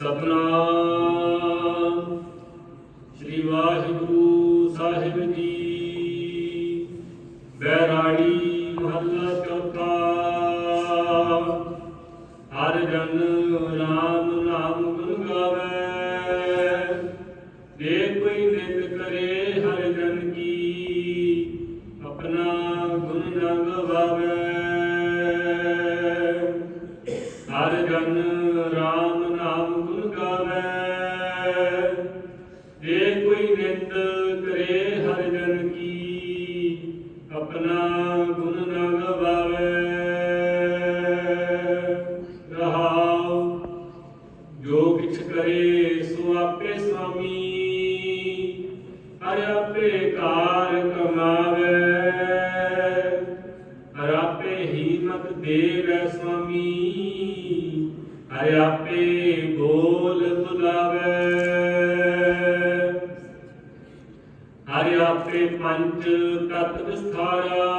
ਸਤਨਾਮ। ਸ੍ਰੀ ਵਾਹਿਗੁਰੂ ਸਾਹਿਬ ਜੀ ਬੈਰਾੜੀ ਮਹੱਲਾ ਚੌਥਾ। ਹਰ ਜਨ ਰਾਮ ਨਾਮ ਗੁਣ ਗਾਵੇ। ਜੇ ਕੋਈ ਨਿਤ ਕਰੇ ਹਰ ਜਨ ਕੀ, ਆਪਣਾ ਗੁਣ ਨਾ ਗਵਾਵੇ ਹਰ ਜਨ ਜੇ ਕੋਈ ਨਿੰਦ ਕਰੇ ਹਰ ਜਨ ਕੀ, ਆਪਣਾ ਗੁਣ ਨਾ ਗਵਾਵੇ। ਰਹਾਉ, ਜੋ ਕਿਛ ਕਰੇ ਸੋ ਆਪੇ ਸੁਆਮੀ, ਹਰ ਆਪੇ ਕਾਰ ਕਮਾਵੇ। ਹਰ ਆਪੇ ਹੀ ਮਤ ਦੇਵੈ ਸੁਆਮੀ, ਹਰ ਆਪੇ ਬੋਲ ਬੁਲਾਵੇ ਆਪੇ ਪੰਜ ਤਤ ਵਿਸਥਾਰਾ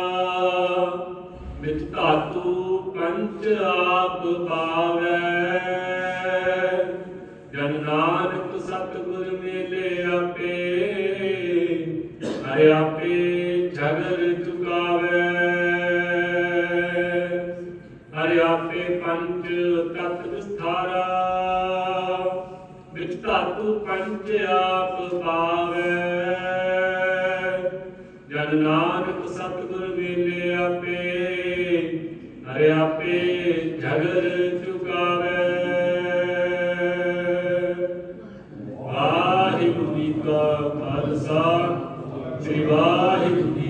ਵਿੱਚ ਧਾਤੂ ਪੰਜ ਆਪ ਪਾਵੈ। ਜਨ ਨਾਨਕ ਸਤਿਗੁਰ ਮੇਲੇ ਆਪੇ, ਹਰਿ ਆਪੇ ਝਗਰ ਚੁਕਾਵੈ। ਹਰਿ ਆਪੇ ਪੰਜ ਤਤ ਵਿਸਥਾਰਾ ਵਿੱਚ ਧਾਤੂ ਪੰਜ ਆਪ ਪਾਵੈ। ਨਾਨਕ ਸਤਿਗੁਰ ਵੇਲੇ ਆਪੇ ਹਰਿ ਆਪੇ ਜਗਤ ਚੁਕਾਵੇ। ਵਾਹਿਗੁਰੂ ਜੀ ਕਾ ਖਾਲਸਾ ਸ੍ਰੀ ਵਾਹਿਗੁਰੂ